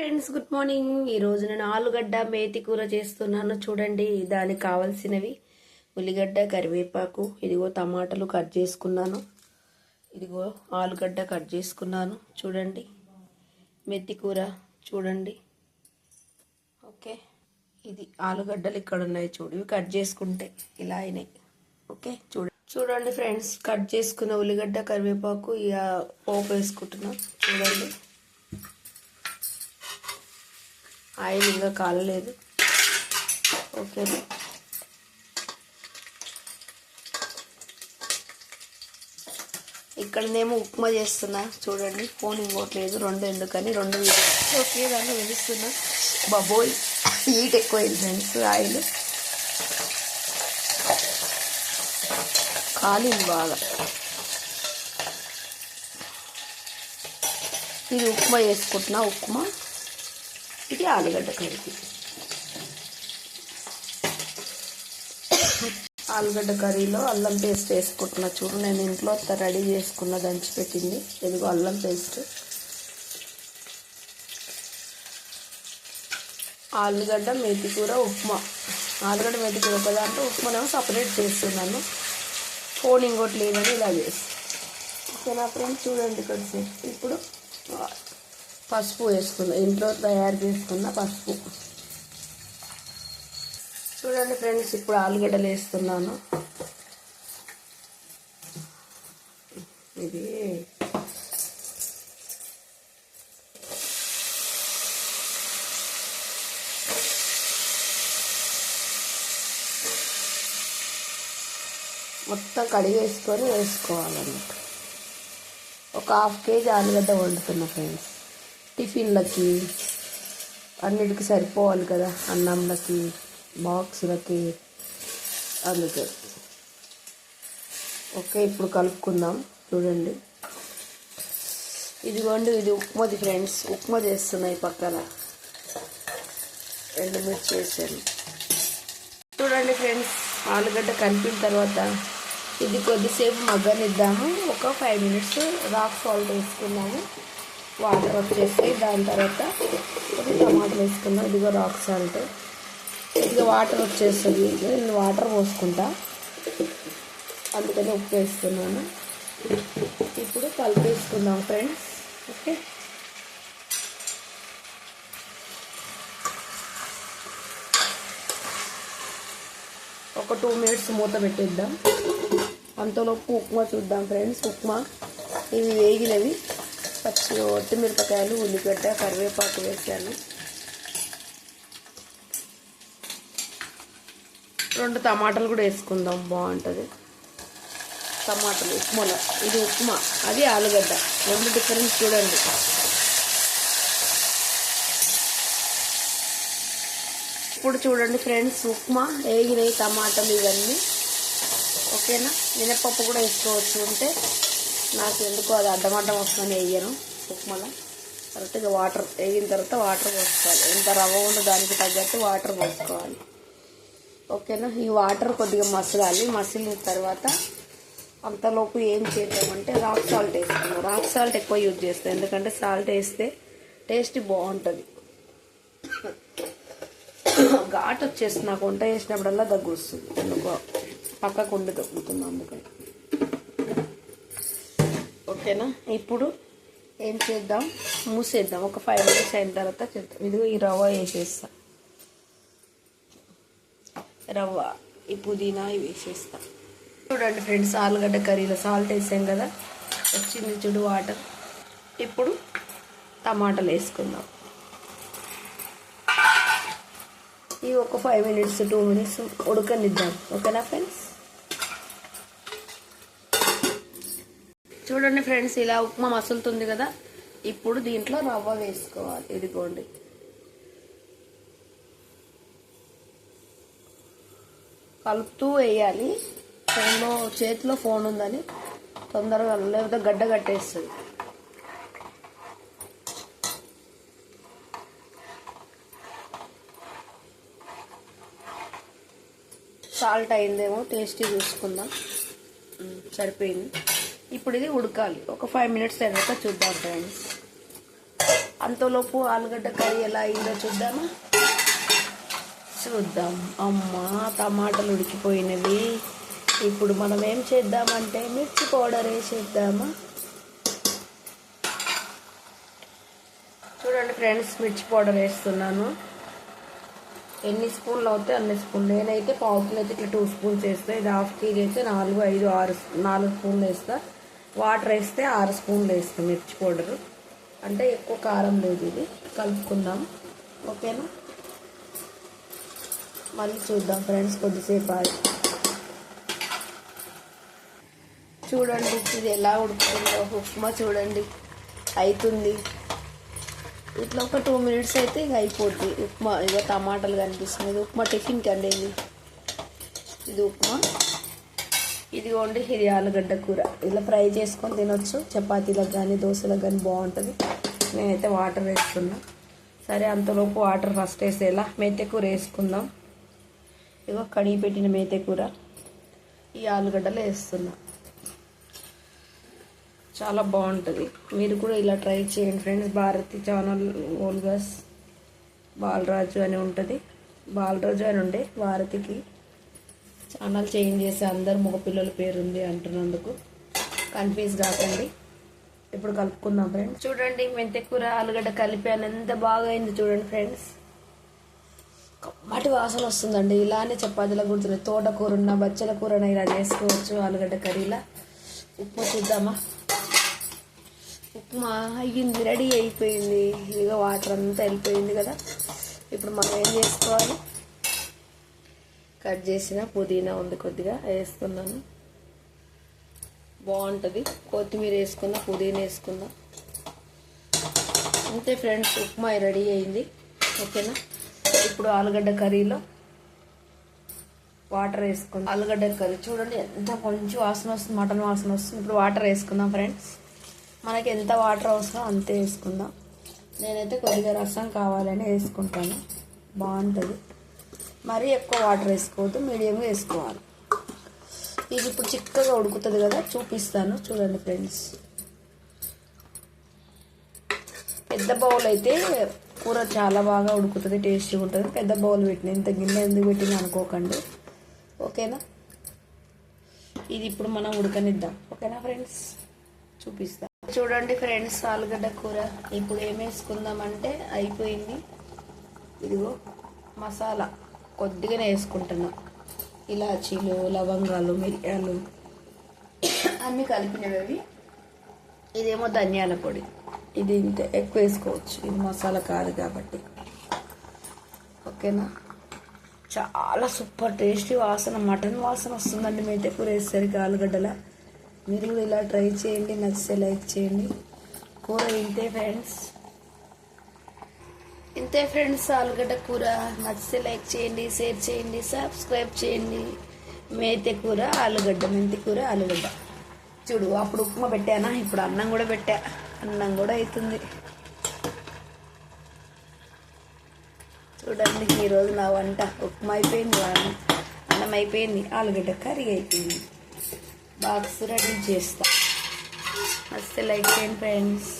Friends good morning ఈరోజు నేను ఆలుగడ్డ మేతి కూర చేస్తున్నాను. చూడండి దానికి కావాల్సినవి. ఉల్లిగడ్డ కరివేపాకు ఇదిగో టమాటాలు కట్ చేసుకున్నాను. ఇదిగో ఆలుగడ్డ కట్ చేసుకున్నాను. చూడండి మెత్తి కూర చూడండి. ఓకే ఇది ఆలుగడ్డలు ఇక్కడ ఉన్నాయి చూడు. ఇవి కట్ చేసుకుంటే ఇలా అయినాయి. ఓకే చూడండి చూడండి ఫ్రెండ్స్ కట్ చేసుకున్న ఉల్లిగడ్డ కరివేపాకు ఇక పోపు వేసుకుంటున్నాం. చూడండి. ఆయిల్ ఇంకా కాలలేదు. ఓకేనా ఇక్కడనేమో ఉప్మా చేస్తున్నా. చూడండి. ఫోన్ ఇంకోట్లేదు రెండు ఎందుకని? రెండు ఓకే దాన్ని వెలుస్తున్నా బబోయ్. హీట్ ఎక్కువైంది ఫ్రెండ్స్ ఆయిల్. కాలింది బాగా. ఇది ఉప్మా చేసుకుంటున్నా. ఉప్మా. కలిపి ఆలుగడ్డ కర్రీ ఆలుగడ్డ కర్రీలో అల్లం పేస్ట్ వేసుకుంటున్నా చూడు నేను ఇంట్లో రెడీ చేసుకున్న దంచిపెట్టింది. ఇదిగో అల్లం పేస్ట్. ఆలుగడ్డ మేతి కూర ఉప్మా. ఆలుగడ్డ మేతి కూర ఒక దాంట్లో ఉప్మానేమో సపరేట్ చేస్తున్నాను. ఫోన్ ఇంకోటి లేదని ఇలా చేస్తాను ఓకేనా ఫ్రెండ్స్? చూడండి కొద్దిసేపు. ఇప్పుడు పసుపు వేసుకున్న ఇంట్లో తయారు చేసుకున్న పసుపు. చూడండి ఫ్రెండ్స్ ఇప్పుడు ఆలుగడ్డలు వేస్తున్నాను. ఇది మొత్తం కడిగేసుకొని వేసుకోవాలన్నమాట. ఒక హాఫ్ కేజీ ఆలుగడ్డ వండుతున్నా ఫ్రెండ్స్. టిఫిన్లకి అన్నిటికి సరిపోవాలి కదా. అన్నంలకి బాక్సులకి అందుకే. ఓకే ఇప్పుడు కలుపుకుందాం. చూడండి. ఇదిగోండి ఇది ఉప్మాది ఫ్రెండ్స్. ఉప్మా చేస్తున్నాయి పక్కన. ఎండుమిర్చి వేసాను చూడండి ఫ్రెండ్స్ ఆలుగడ్డ కలిపిన తర్వాత ఇది కొద్దిసేపు మగ్గనిద్దాము. ఒక ఫైవ్ మినిట్స్ రాక్ సాల్ట్ వేసుకున్నాము వాటర్ వచ్చేసి దాని తర్వాత కొన్ని టమాటాలు వేసుకుందాం. ఇదిగో రాక్ సాల్ట్ ఇదిగో వాటర్ వచ్చేస్తుంది. నేను వాటర్ పోసుకుంటా. అందుకని ఉప్పు వేస్తున్నాను. ఇప్పుడు కలిపేసుకుందాం ఫ్రెండ్స్ ఓకే ఒక టూ మినిట్స్ మూత పెట్టేద్దాం. అంతలోపు ఉప్మా చూద్దాం ఫ్రెండ్స్ ఉప్మా ఇవి వేగినవి. పచ్చి ఒట్టిమిరపకాయలు ఉల్లిగడ్డ కరివేపాకు వేసాను. రెండు టమాటాలు కూడా వేసుకుందాం బాగుంటుంది. టమాటాలు ఉప్మాలో ఇది ఉప్మా అది ఆలుగడ్డ. రెండు డిఫరెన్స్ చూడండి. ఇప్పుడు చూడండి ఫ్రెండ్స్ ఉప్మా వేగినాయి టమాటాలు ఇవన్నీ. ఓకేనా? మినపప్పు కూడా వేసుకోవచ్చు. ఉంటే నాకు ఎందుకు అది అడ్డమడ్డం వస్తుందని వేయను. ఉప్మాలో. కరెక్ట్గా వాటర్ వేగిన తర్వాత వాటర్ పోసుకోవాలి. ఎంత రవ్వ ఉందో దానికి తగ్గట్టు వాటర్ పోసుకోవాలి. ఓకేనా? ఈ వాటర్ కొద్దిగా మసలాలి. మసిలిన తర్వాత అంతలోపు ఏం చేద్దామంటే రాక్ సాల్ట్ వేస్తాము రాక్ సాల్ట్ ఎక్కువ యూజ్ చేస్తాం. ఎందుకంటే సాల్ట్ వేస్తే టేస్ట్ బాగుంటుంది. ఘాట్ వచ్చేసి నాకు వంట చేసినప్పుడల్లా దగ్గు వస్తుంది. ఎందుకో పక్కకు ఉండి తగ్గుతుంది అందుకని. ఓకేనా? ఇప్పుడు ఏం చేద్దాం? మూసేద్దాం. ఒక ఫైవ్ మినిట్స్ అయిన తర్వాత చేద్దాం ఇదిగో ఈ రవ్వ వేసేస్తా రవ్వ ఈ పుదీనా ఇవి వేసేస్తా. చూడండి ఫ్రెండ్స్ ఆలుగడ్డ కర్రీలో సాల్ట్ వేసాం కదా? వచ్చింది చూడు వాటర్. ఇప్పుడు టమాటాలు వేసుకుందాం. ఈ ఒక ఫైవ్ మినిట్స్ టూ మినిట్స్ ఉడకనిద్దాం. ఓకేనా ఫ్రెండ్స్? చూడండి ఫ్రెండ్స్ ఇలా ఉప్మా మసులుతుంది కదా. ఇప్పుడు దీంట్లో రవ్వ వేసుకోవాలి. ఇదిగోండి. కలుపుతూ వేయాలి. ఫోన్లో చేతిలో ఫోన్ ఉందని తొందరగా లేకపోతే గడ్డ కట్టేస్తుంది. సాల్ట్ అయిందేమో టేస్టీ చూసుకుందాం. సరిపోయింది. ఇప్పుడు ఇది ఉడకాలి. ఒక ఫైవ్ మినిట్స్ తర్వాత చూద్దాం ఫ్రెండ్స్ అంతలోపు ఆలుగడ్డ కర్రీ ఎలా అయిందో చూద్దామా? చూద్దాం. అమ్మా టమాటాలు ఉడికిపోయినవి. ఇప్పుడు మనం ఏం చేద్దామంటే మిర్చి పౌడర్ వేసేద్దామా? చూడండి ఫ్రెండ్స్ మిర్చి పౌడర్ వేస్తున్నాను. ఎన్ని స్పూన్లు అవుతాయి అన్ని స్పూన్లు. నేనైతే పావు కిలో అయితే ఇట్లా టూ స్పూన్స్ వేస్తాను ఇది హాఫ్ కేజీ అయితే నాలుగు ఐదు ఆరు నాలుగు స్పూన్లు వేస్తాను వాటర్ వేస్తే ఆరు స్పూన్లు వేస్తాం మిర్చి పౌడరు. అంటే ఎక్కువ కారం లేదు ఇది. కలుపుకుందాం. ఓకేనా? మళ్ళీ చూద్దాం ఫ్రెండ్స్ కొద్దిసేపు ఆగి. చూడండి ఇది ఎలా ఉడుకుతుందో. ఉప్మా చూడండి. అవుతుంది ఇట్లా ఒక టూ మినిట్స్ అయితే ఇక అయిపోద్ది. ఉప్మా ఇక టమాటాలు కనిపిస్తుంది ఇది ఉప్మా టిఫిన్కి అండి ఇది. ఇది ఉప్మా. ఇదిగోండి ఇది ఆలుగడ్డ కూర. ఇలా ఫ్రై చేసుకొని తినొచ్చు. చపాతీలకు కానీ దోశలకు కానీ బాగుంటుంది. నేనైతే వాటర్ వేస్తున్నా. సరే అంతలోపు వాటర్ ఫస్ట్ వేసేలా మేతే కూర వేసుకుందాం. ఇగో కడిగి పెట్టిన మేతే కూర. ఈ ఆలుగడ్డలు వేస్తున్నా. చాలా బాగుంటుంది. మీరు కూడా ఇలా ట్రై చేయండి friends. Bharati channel vlogs Balaraju అని ఉంటుంది. బాలరాజు అని ఉండే భారతికి. ఛానల్ చేంజ్ చేసి అందరు మగపిల్లల పేరు ఉంది అంటున్నందుకు కన్ఫ్యూజ్ కాకండి ఇప్పుడు కలుపుకుందాం ఫ్రెండ్స్ చూడండి మెంతె కూర ఆలుగడ్డ కలిపాను ఎంత బాగా అయింది చూడండి ఫ్రెండ్స్ కమ్మటి వాసన వస్తుందండి. ఇలానే చపాతీలో కూర్చుని తోటకూర ఉన్న బచ్చల కూరన ఇలా చేసుకోవచ్చు ఆలుగడ్డ కర్రీలా. ఉప్పు చూద్దామా? ఉప్మా అయ్యింది రెడీ అయిపోయింది. ఇక వాటర్ అంతా వెళ్ళిపోయింది కదా. ఇప్పుడు మనం ఏం చేసుకోవాలి? కట్ చేసిన పుదీనా ఉంది కొద్దిగా వేస్తున్నాను బాగుంటుంది. కొత్తిమీర వేసుకున్నా పుదీనా వేసుకున్నా. అంతే ఫ్రెండ్స్ ఉప్మా రెడీ అయింది. ఓకేనా? ఇప్పుడు ఆలుగడ్డ కర్రీలో వాటర్ వేసుకుందాం. ఆలుగడ్డ కర్రీ చూడండి ఎంత కొంచెం వాసన వస్తుంది మటన్ వాసన వస్తుంది. ఇప్పుడు వాటర్ వేసుకుందాం ఫ్రెండ్స్. మనకి ఎంత వాటర్ అవసరం అంతే వేసుకుందాం. నేనైతే కొద్దిగా రసం కావాలని వేసుకుంటాను. బాగుంటుంది. మరీ ఎక్కువ వాటర్ వేసుకోవద్దు మీడియంగా వేసుకోవాలి. ఇది ఇప్పుడు చిక్కగా ఉడుకుతుంది కదా చూపిస్తాను చూడండి ఫ్రెండ్స్. పెద్ద బౌల్ అయితే కూర చాలా బాగా ఉడుకుతుంది టేస్టీగా ఉంటుంది. పెద్ద బౌల్ పెట్టిన ఇంత గిన్నె ఎందుకు పెట్టింది అనుకోకండి. ఓకేనా? ఇది ఇప్పుడు మనం ఉడకనిద్దాం. ఓకేనా ఫ్రెండ్స్? చూపిస్తా. చూడండి ఫ్రెండ్స్ ఆలుగడ్డ కూర. ఇప్పుడు ఏం వేసుకుందామంటే అయిపోయింది. ఇదిగో మసాలా. కొద్దిగానే వేసుకుంటున్నా. ఇలాచీలు లవంగాలు మిరియాలు. అన్నీ కలిపినవి అవి. ఇదేమో ధనియాల పొడి. ఇది ఇంత ఎక్కువ వేసుకోవచ్చు. ఇది మసాలా కాదు కాబట్టి. ఓకేనా? చాలా సూపర్ టేస్టీ వాసన మటన్ వాసన వస్తుందండి మేతే కూర వేసేసరికి ఆలుగడ్డల. మీరు కూడా ఇలా ట్రై చేయండి నచ్చితే లైక్ చేయండి. కూర ఇంతే ఫ్రెండ్స్. ఇంతే ఫ్రెండ్స్ ఆలుగడ్డ కూర నచ్చితే లైక్ చేయండి షేర్ చేయండి సబ్స్క్రైబ్ చేయండి. మేతే కూర ఆలుగడ్డ మెంతి కూర ఆలుగడ్డ. చూడు అప్పుడు ఉప్మా పెట్టానా? ఇప్పుడు అన్నం కూడా పెట్టా. అన్నం కూడా అవుతుంది చూడండి ఈరోజు నా వంట. ఉప్మా అయిపోయింది అన్నం. అయిపోయింది ఆలుగడ్డ కర్రీ అయిపోయింది. బాక్స్ రెడీ చేస్తా. మస్తు లైక్ చేయండి ఫ్రెండ్స్.